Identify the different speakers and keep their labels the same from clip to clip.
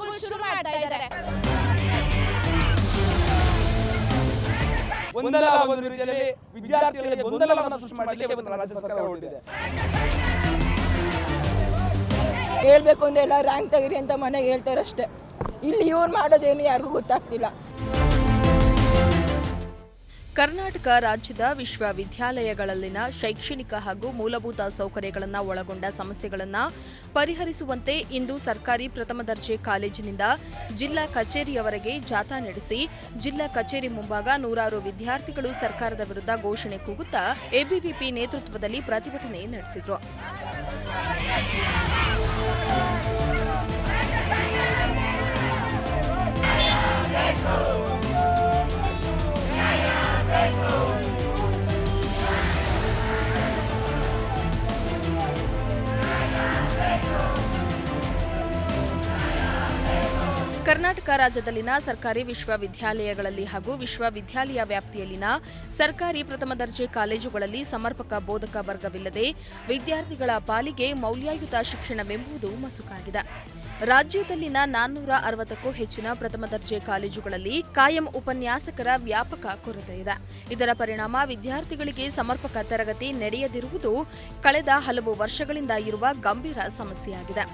Speaker 1: ಕಾಲೇಜ್ಗಳು ಶುರು ಮಾಡ್ತಾ ಇದ್ದಾರೆ.
Speaker 2: ಒಂದಲ್ಲ ಒಂದು ರೀತಿಯಲ್ಲಿ ವಿದ್ಯಾರ್ಥಿಗಳಿಗೆ ಗೊಂದಲವನ್ನು ಸೃಷ್ಟಿ ಮಾಡಲಿಕ್ಕೆ ಇವತ್ತು ರಾಜ್ಯ ಸರ್ಕಾರ ಹೊರಟಿದೆ.
Speaker 3: ಹೇಳ್ಬೇಕು ಅಂದ್ರೆ ಎಲ್ಲ ರ್ಯಾಂಕ್ ತೆಗಿರಿ ಅಂತ ಮನೆಗೆ ಹೇಳ್ತಾರೆ ಅಷ್ಟೇ ಇಲ್ಲಿ ಇವ್ರು ಮಾಡೋದೇನು ಯಾರಿಗೂ ಗೊತ್ತಾಗ್ತಿಲ್ಲ.
Speaker 4: ಕರ್ನಾಟಕ ರಾಜ್ಯದ ವಿಶ್ವವಿದ್ಯಾಲಯಗಳಲ್ಲಿನ ಶೈಕ್ಷಣಿಕ ಹಾಗೂ ಮೂಲಭೂತ ಸೌಕರ್ಯಗಳನ್ನು ಒಳಗೊಂಡ ಸಮಸ್ಯೆಗಳನ್ನು ಪರಿಹರಿಸುವಂತೆ ಇಂದು ಸರ್ಕಾರಿ ಪ್ರಥಮ ದರ್ಜೆ ಕಾಲೇಜಿನಿಂದ ಜಿಲ್ಲಾ ಕಚೇರಿಯವರೆಗೆ ಜಾಥಾ ನಡೆಸಿ, ಜಿಲ್ಲಾ ಕಚೇರಿ ಮುಂಭಾಗ ನೂರಾರು ವಿದ್ಯಾರ್ಥಿಗಳು ಸರ್ಕಾರದ ವಿರುದ್ಧ ಘೋಷಣೆ ಕೂಗುತ್ತಾ ಎಬಿವಿಪಿ ನೇತೃತ್ವದಲ್ಲಿ ಪ್ರತಿಭಟನೆ ನಡೆಸಿದರು. ಕರ್ನಾಟಕ ರಾಜ್ಯದಲ್ಲಿನ ಸರ್ಕಾರಿ ವಿಶ್ವವಿದ್ಯಾಲಯಗಳಲ್ಲಿ ಹಾಗೂ ವಿಶ್ವವಿದ್ಯಾಲಯ ವ್ಯಾಪ್ತಿಯಲ್ಲಿನ ಸರ್ಕಾರಿ ಪ್ರಥಮ ದರ್ಜೆ ಕಾಲೇಜುಗಳಲ್ಲಿ ಸಮರ್ಪಕ ಬೋಧಕ ವರ್ಗವಿಲ್ಲದೆ ವಿದ್ಯಾರ್ಥಿಗಳ ಪಾಲಿಗೆ ಮೌಲ್ಯಯುತ ಶಿಕ್ಷಣವೆಂಬುದು ಮಸುಕಾಗಿದೆ. ರಾಜ್ಯದಲ್ಲಿನ ನಾನ್ನೂರ ಅರವತ್ತಕ್ಕೂ ಹೆಚ್ಚಿನ ಪ್ರಥಮ ದರ್ಜೆ ಕಾಲೇಜುಗಳಲ್ಲಿ ಕಾಯಂ ಉಪನ್ಯಾಸಕರ ವ್ಯಾಪಕ ಕೊರತೆ ಇದೆ. ಇದರ ಪರಿಣಾಮ ವಿದ್ಯಾರ್ಥಿಗಳಿಗೆ ಸಮರ್ಪಕ ತರಗತಿ ನಡೆಯದಿರುವುದು ಕಳೆದ ಹಲವು ವರ್ಷಗಳಿಂದ ಇರುವ ಗಂಭೀರ ಸಮಸ್ಯೆಯಾಗಿದೆ.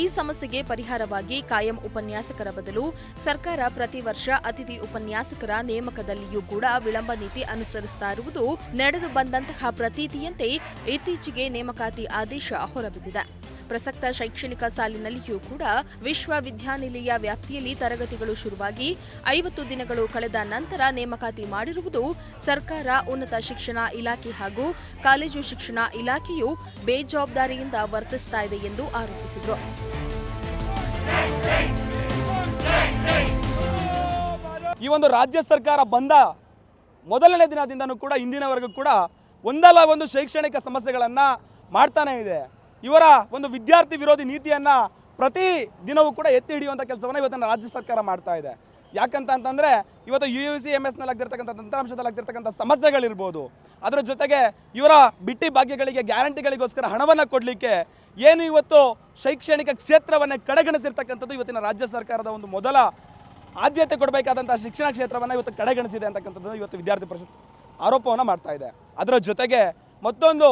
Speaker 4: ಈ ಸಮಸ್ಯೆಗೆ ಪರಿಹಾರವಾಗಿ ಕಾಯಂ ಉಪನ್ಯಾಸಕರ ಬದಲು ಸರ್ಕಾರ ಪ್ರತಿ ವರ್ಷ ಅತಿಥಿ ಉಪನ್ಯಾಸಕರ ನೇಮಕದಲ್ಲಿಯೂ ಕೂಡ ವಿಳಂಬ ನೀತಿ ಅನುಸರಿಸ್ತಾ ಇರುವುದು ನಡೆದು ಬಂದಂತಹ ಪ್ರತೀತಿಯಂತೆ ಇತ್ತೀಚೆಗೆ ನೇಮಕಾತಿ ಆದೇಶ ಹೊರಬಿದ್ದಿದೆ. ಪ್ರಸಕ್ತ ಶೈಕ್ಷಣಿಕ ಸಾಲಿನಲ್ಲಿಯೂ ಕೂಡ ವಿಶ್ವವಿದ್ಯಾನಿಲಯ ವ್ಯಾಪ್ತಿಯಲ್ಲಿ ತರಗತಿಗಳು ಶುರುವಾಗಿ ಐವತ್ತು ದಿನಗಳು ಕಳೆದ ನಂತರ ನೇಮಕಾತಿ ಮಾಡಿರುವುದು ಸರ್ಕಾರ ಉನ್ನತ ಶಿಕ್ಷಣ ಇಲಾಖೆ ಹಾಗೂ ಕಾಲೇಜು ಶಿಕ್ಷಣ ಇಲಾಖೆಯು ಬೇಜವಾಬ್ದಾರಿಯಿಂದ ವರ್ತಿಸ್ತಾ ಇದೆ ಎಂದು ಆರೋಪಿಸಿದರು.
Speaker 2: ಈ ಒಂದು ರಾಜ್ಯ ಸರ್ಕಾರ ಬಂದ ಮೊದಲನೇ ದಿನದಿಂದನೂ ಕೂಡ ಇಂದಿನವರೆಗೂ ಕೂಡ ಒಂದಲ್ಲ ಒಂದು ಶೈಕ್ಷಣಿಕ ಸಮಸ್ಯೆಗಳನ್ನು ಮಾಡ್ತಾನೇ ಇದೆ. ಇವರ ಒಂದು ವಿದ್ಯಾರ್ಥಿ ವಿರೋಧಿ ನೀತಿಯನ್ನು ಪ್ರತಿ ದಿನವೂ ಕೂಡ ಎತ್ತಿ ಹಿಡಿಯುವಂಥ ಕೆಲಸವನ್ನು ಇವತ್ತಿನ ರಾಜ್ಯ ಸರ್ಕಾರ ಮಾಡ್ತಾ ಇದೆ. ಯಾಕಂತ ಅಂತಂದರೆ ಇವತ್ತು ಯು ಯು ಸಿ ಎಂ ಎಸ್ನಲ್ಲಿ ಆಗ್ತಿರ್ತಕ್ಕಂಥ ತಂತ್ರಾಂಶದಲ್ಲಿ ಆಗ್ತಿರ್ತಕ್ಕಂಥ ಸಮಸ್ಯೆಗಳಿರ್ಬೋದು. ಅದರ ಜೊತೆಗೆ ಇವರ ಬಿಟ್ಟಿ ಭಾಗ್ಯಗಳಿಗೆ ಗ್ಯಾರಂಟಿಗಳಿಗೋಸ್ಕರ ಹಣವನ್ನು ಕೊಡಲಿಕ್ಕೆ ಏನು ಇವತ್ತು ಶೈಕ್ಷಣಿಕ ಕ್ಷೇತ್ರವನ್ನು ಕಡೆಗಣಿಸಿರ್ತಕ್ಕಂಥದ್ದು ಇವತ್ತಿನ ರಾಜ್ಯ ಸರ್ಕಾರದ ಒಂದು ಮೊದಲ ಆದ್ಯತೆ ಕೊಡಬೇಕಾದಂಥ ಶಿಕ್ಷಣ ಕ್ಷೇತ್ರವನ್ನು ಇವತ್ತು ಕಡೆಗಣಿಸಿದೆ ಅಂತಕ್ಕಂಥದ್ದು ಇವತ್ತು ವಿದ್ಯಾರ್ಥಿ ಪರಿಷತ್ ಆರೋಪವನ್ನು ಮಾಡ್ತಾ ಇದೆ. ಅದರ ಜೊತೆಗೆ ಮತ್ತೊಂದು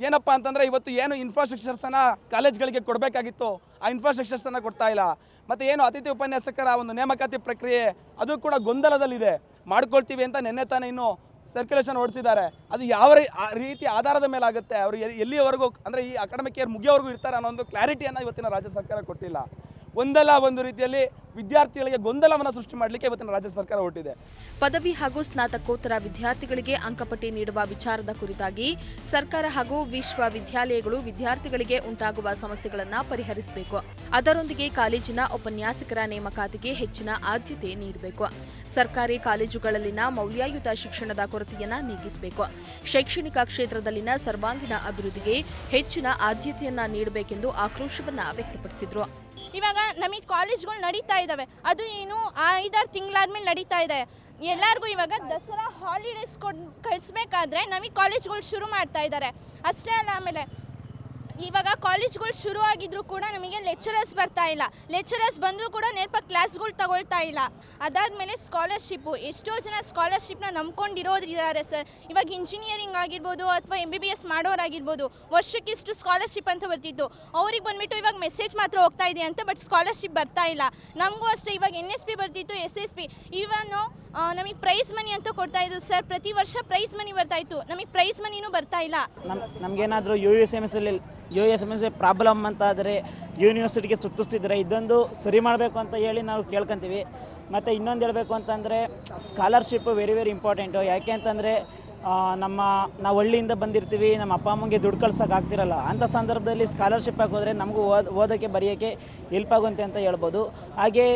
Speaker 2: ಏನಪ್ಪ ಅಂತಂದರೆ ಇವತ್ತು ಏನು ಇನ್ಫ್ರಾಸ್ಟ್ರಕ್ಚರ್ಸನ್ನು ಕಾಲೇಜ್ಗಳಿಗೆ ಕೊಡಬೇಕಾಗಿತ್ತು, ಆ ಇನ್ಫ್ರಾಸ್ಟ್ರಕ್ಚರ್ಸನ್ನು ಕೊಡ್ತಾ ಇಲ್ಲ. ಮತ್ತು ಏನು ಅತಿಥಿ ಉಪನ್ಯಾಸಕರ ಒಂದು ನೇಮಕಾತಿ ಪ್ರಕ್ರಿಯೆ, ಅದು ಕೂಡ ಗೊಂದಲದಲ್ಲಿದೆ. ಮಾಡ್ಕೊಳ್ತೀವಿ ಅಂತ ನಿನ್ನೆ ತಾನೇ ಇನ್ನು ಸರ್ಕ್ಯುಲೇಷನ್ ಓಡಿಸಿದ್ದಾರೆ ಅದು ಯಾವ ರೀತಿ ಆಧಾರದ ಮೇಲೆ ಆಗುತ್ತೆ ಅವರು ಎಲ್ಲಿ- ಎಲ್ಲಿಯವರೆಗೂ ಅಂದರೆ ಈ ಅಕಾಡೆಮಿಕ್ ಇಯರ್ ಮುಗಿಯೋವರೆಗೂ ಇರ್ತಾರೆ ಅನ್ನೋ ಒಂದು ಕ್ಲಾರಿಟಿಯನ್ನು ಇವತ್ತಿನ ರಾಜ್ಯ ಸರ್ಕಾರ ಕೊಟ್ಟಿಲ್ಲ. ಒಂದಲ್ಲ ಒಂದು ರೀತಿಯಲ್ಲಿ ವಿದ್ಯಾರ್ಥಿಗಳಿಗೆ ಗೊಂದಲವನ್ನು ಸೃಷ್ಟಿ ಮಾಡಲಿಕ್ಕೆ ಇವತ್ತಿನ ರಾಜ್ಯ ಸರ್ಕಾರ ಹೊರಟಿದೆ.
Speaker 4: ಪದವಿ ಹಾಗೂ ಸ್ನಾತಕೋತ್ತರ ವಿದ್ಯಾರ್ಥಿಗಳಿಗೆ ಅಂಕಪಟ್ಟಿ ನೀಡುವ ವಿಚಾರದ ಕುರಿತಾಗಿ ಸರ್ಕಾರ ಹಾಗೂ ವಿಶ್ವವಿದ್ಯಾಲಯಗಳು ವಿದ್ಯಾರ್ಥಿಗಳಿಗೆ ಉಂಟಾಗುವ ಸಮಸ್ಯೆಗಳನ್ನು ಪರಿಹರಿಸಬೇಕು. ಅದರೊಂದಿಗೆ ಕಾಲೇಜಿನ ಉಪನ್ಯಾಸಕರ ನೇಮಕಾತಿಗೆ ಹೆಚ್ಚಿನ ಆದ್ಯತೆ ನೀಡಬೇಕು. ಸರ್ಕಾರಿ ಕಾಲೇಜುಗಳಲ್ಲಿನ ಮೌಲ್ಯಯುತ ಶಿಕ್ಷಣದ ಕೊರತೆಯನ್ನು ನೀಗಿಸಬೇಕು. ಶೈಕ್ಷಣಿಕ ಕ್ಷೇತ್ರದಲ್ಲಿನ ಸರ್ವಾಂಗೀಣ ಅಭಿವೃದ್ಧಿಗೆ ಹೆಚ್ಚಿನ ಆದ್ಯತೆಯನ್ನು ನೀಡಬೇಕೆಂದು ಆಕ್ರೋಶವನ್ನು ವ್ಯಕ್ತಪಡಿಸಿದರು.
Speaker 1: ಇವಾಗ ನಮಗೆ ಕಾಲೇಜ್ಗಳು ನಡೀತಾ ಇದ್ದಾವೆ ಅದು ಏನು ಐದಾರು ತಿಂಗಳಾದ್ಮೇಲೆ ನಡೀತಾ ಇದೆ. ಎಲ್ಲರಿಗೂ ಇವಾಗ ದಸರಾ ಹಾಲಿಡೇಸ್ ಕೊಡ್, ಕಳಿಸ್ಬೇಕಾದ್ರೆ ನಮಗೆ ಕಾಲೇಜ್ಗಳು ಶುರು ಮಾಡ್ತಾ ಇದ್ದಾರೆ ಅಷ್ಟೇ ಅಲ್ಲ ಆಮೇಲೆ ಇವಾಗ ಕಾಲೇಜ್ಗಳು ಶುರು ಆಗಿದ್ರು ಕೂಡ ನಮಗೆ ಲೆಕ್ಚರರ್ಸ್ ಬರ್ತಾ ಇಲ್ಲ. ಲೆಕ್ಚರರ್ಸ್ ಬಂದರೂ ಕೂಡ ನೇರ್ಪ ಕ್ಲಾಸ್ಗಳು ತಗೊಳ್ತಾ ಇಲ್ಲ. ಅದಾದಮೇಲೆ ಸ್ಕಾಲರ್ಶಿಪ್ಪು. ಎಷ್ಟೋ ಜನ ಸ್ಕಾಲರ್ಶಿಪ್ನ ನಂಬ್ಕೊಂಡಿರೋದಿದ್ದಾರೆ ಸರ್. ಇವಾಗ ಇಂಜಿನಿಯರಿಂಗ್ ಆಗಿರ್ಬೋದು ಅಥವಾ ಎಂ ಬಿ ಬಿ ಎಸ್ ಮಾಡೋರಾಗಿರ್ಬೋದು, ವರ್ಷಕ್ಕೆ ಇಷ್ಟು ಸ್ಕಾಲರ್ಶಿಪ್ ಅಂತ ಬರ್ತಿತ್ತು. ಅವ್ರಿಗೆ ಬಂದ್ಬಿಟ್ಟು ಇವಾಗ ಮೆಸೇಜ್ ಮಾತ್ರ ಹೋಗ್ತಾ ಇದೆ ಅಂತ, ಬಟ್ ಸ್ಕಾಲರ್ಶಿಪ್ ಬರ್ತಾ ಇಲ್ಲ. ನಮಗೂ ಅಷ್ಟೇ. ಇವಾಗ ಎನ್ ಎಸ್ ಪಿ ಬರ್ತಿತ್ತು ಎಸ್ ಎಸ್ ಪಿ ಇವನು ನಮಗೆ ಪ್ರೈಸ್ ಮನಿ ಅಂತ ಕೊಡ್ತಾ ಇದ್ರು ಸರ್ ಪ್ರತಿ ವರ್ಷ ಪ್ರೈಸ್ ಮನಿ ಬರ್ತಾ ಇತ್ತು. ನಮಗೆ ಪ್ರೈಸ್ ಮನಿನೂ ಬರ್ತಾ ಇಲ್ಲ.
Speaker 5: ನಮ್, ನಮಗೇನಾದರೂ ಯು ಎಸ್ ಎಂ ಎಸ್ ಅಲ್ಲಿ U S M S problem ಅಂತ ಆದರೆ ಯೂನಿವರ್ಸಿಟಿಗೆ ಸುತ್ತಿಸ್ತಿದ್ರೆ ಇದೊಂದು ಸರಿ ಮಾಡಬೇಕು ಅಂತ ಹೇಳಿ ನಾವು ಕೇಳ್ಕೊತೀವಿ. ಮತ್ತು ಇನ್ನೊಂದು ಹೇಳಬೇಕು ಅಂತಂದರೆ ಸ್ಕಾಲರ್ಶಿಪ್ ವೆರಿ ವೆರಿ ಇಂಪಾರ್ಟೆಂಟು ಯಾಕೆ ಅಂತಂದರೆ ನಮ್ಮ, ನಾವು ಹಳ್ಳಿಯಿಂದ ಬಂದಿರ್ತೀವಿ, ನಮ್ಮ ಅಪ್ಪ ಅಮ್ಮಂಗೆ ದುಡ್ಡು ಕಳ್ಸೋಕೆ ಆಗ್ತಿರಲ್ಲ. ಅಂಥ ಸಂದರ್ಭದಲ್ಲಿ ಸ್ಕಾಲರ್ಶಿಪ್ ಹಾಕೋದ್ರೆ ನಮಗೂ ಓದ್, ಓದೋಕ್ಕೆ ಬರೆಯೋಕ್ಕೆ ಹೆಲ್ಪ್ ಆಗುವಂತೆ ಅಂತ ಹೇಳ್ಬೋದು. ಹಾಗೆ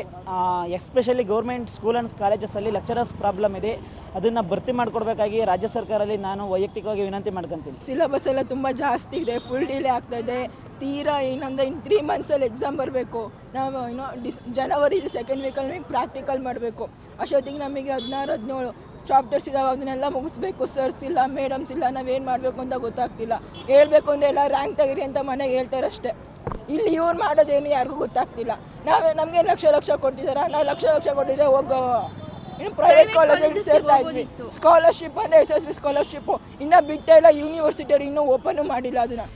Speaker 5: ಎಸ್ಪೆಷಲಿ ಗೌರ್ಮೆಂಟ್ ಸ್ಕೂಲ್ ಆ್ಯಂಡ್ ಕಾಲೇಜಸಲ್ಲಿ ಲೆಕ್ಚರರ್ಸ್ ಪ್ರಾಬ್ಲಮ್ ಇದೆ. ಅದನ್ನು ಭರ್ತಿ ಮಾಡಿಕೊಡ್ಬೇಕಾಗಿ ರಾಜ್ಯ ಸರ್ಕಾರದಲ್ಲಿ ನಾನು ವೈಯಕ್ತಿಕವಾಗಿ ವಿನಂತಿ ಮಾಡ್ಕೊತೀನಿ.
Speaker 3: ಸಿಲೆಬಸ್ ಎಲ್ಲ ತುಂಬ ಜಾಸ್ತಿ ಇದೆ ಫುಲ್ ಡಿಲೇ ಆಗ್ತಾ ಇದೆ. ತೀರಾ ಏನಂದರೆ ಇನ್ನು ತ್ರೀ ಮಂತ್ಸಲ್ಲಿ ಎಕ್ಸಾಮ್ ಬರಬೇಕು. ನಾವು ಏನೋ ಡಿಸ್ ಜನವರಿ ಸೆಕೆಂಡ್ ವೀಕಲ್ಲಿ ಪ್ರಾಕ್ಟಿಕಲ್ ಮಾಡಬೇಕು. ಅಷ್ಟೊತ್ತಿಗೆ ನಮಗೆ ಹದಿನಾರು, ಹದಿನೇಳು ಚಾಪ್ಟರ್ಸ್ ಇದಾವೆ ಅದನ್ನೆಲ್ಲ ಮುಗಿಸ್ಬೇಕು. ಸರ್ಸ್ ಇಲ್ಲ ಮೇಡಮ್ಸ್ ಇಲ್ಲ ನಾವೇನು ಮಾಡಬೇಕು ಅಂತ ಗೊತ್ತಾಗ್ತಿಲ್ಲ. ಹೇಳ್ಬೇಕು ಅಂದರೆ ಎಲ್ಲ ರ್ಯಾಂಕ್ ತೆಗೀರಿ ಅಂತ ಮನೆಗೆ ಹೇಳ್ತಾರಷ್ಟೇ ಇಲ್ಲಿ ಇವ್ರು ಮಾಡೋದೇನು ಯಾರಿಗೂ ಗೊತ್ತಾಗ್ತಿಲ್ಲ. ನಾವೇ ನಮಗೆ ಲಕ್ಷ ಲಕ್ಷ ಕೊಟ್ಟಿದ್ದಾರೆ ನಾವು ಲಕ್ಷ ಲಕ್ಷ ಕೊಟ್ಟಿದ್ರೆ ಹೋಗೋ. ಇನ್ನು ಪ್ರೈವೇಟ್ ಕಾಲೇಜಲ್ಲಿ ಸೇರ್ತಾ ಇದ್ವಿ. ಸ್ಕಾಲರ್ಶಿಪ್ ಅಂದರೆ ಎಸ್ ಎಸ್ ಬಿ ಸ್ಕಾಲರ್ಶಿಪ್ಪು ಇನ್ನೂ ಬಿಟ್ಟೇ ಇಲ್ಲ ಯೂನಿವರ್ಸಿಟಿಯವ್ರು ಇನ್ನೂ ಓಪನು ಮಾಡಿಲ್ಲ ಅದನ್ನು.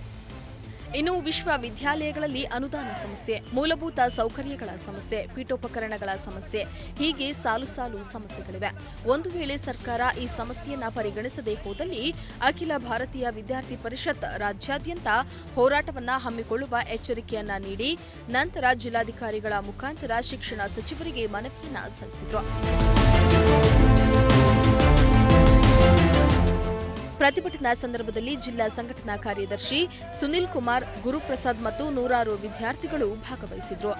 Speaker 4: ಇನ್ನು ವಿಶ್ವವಿದ್ಯಾಲಯಗಳಲ್ಲಿ ಅನುದಾನ ಸಮಸ್ಯೆ, ಮೂಲಭೂತ ಸೌಕರ್ಯಗಳ ಸಮಸ್ಯೆ, ಪೀಠೋಪಕರಣಗಳ ಸಮಸ್ಯೆ, ಹೀಗೆ ಸಾಲು ಸಾಲು ಸಮಸ್ಯೆಗಳಿವೆ. ಒಂದು ವೇಳೆ ಸರ್ಕಾರ ಈ ಸಮಸ್ಯೆಯನ್ನ ಪರಿಗಣಿಸದೇ ಹೋದಲ್ಲಿ ಅಖಿಲ ಭಾರತೀಯ ವಿದ್ಯಾರ್ಥಿ ಪರಿಷತ್ ರಾಜ್ಯಾದ್ಯಂತ ಹೋರಾಟವನ್ನ ಹಮ್ಮಿಕೊಳ್ಳುವ ಎಚ್ಚರಿಕೆಯನ್ನ ನೀಡಿ, ನಂತರ ಜಿಲ್ಲಾಧಿಕಾರಿಗಳ ಮುಖಾಂತರ ಶಿಕ್ಷಣ ಸಚಿವರಿಗೆ ಮನವಿಯನ್ನ ಸಲ್ಲಿಸಿದ್ರು. ಪ್ರತಿಭಟನಾ ಸಂದರ್ಭದಲ್ಲಿ ಜಿಲ್ಲಾ ಸಂಘಟನಾ ಕಾರ್ಯದರ್ಶಿ ಸುನಿಲ್ ಕುಮಾರ್ ಗುರುಪ್ರಸಾದ್ ಮತ್ತು ನೂರಾರು ವಿದ್ಯಾರ್ಥಿಗಳು ಭಾಗವಹಿಸಿದ್ರು.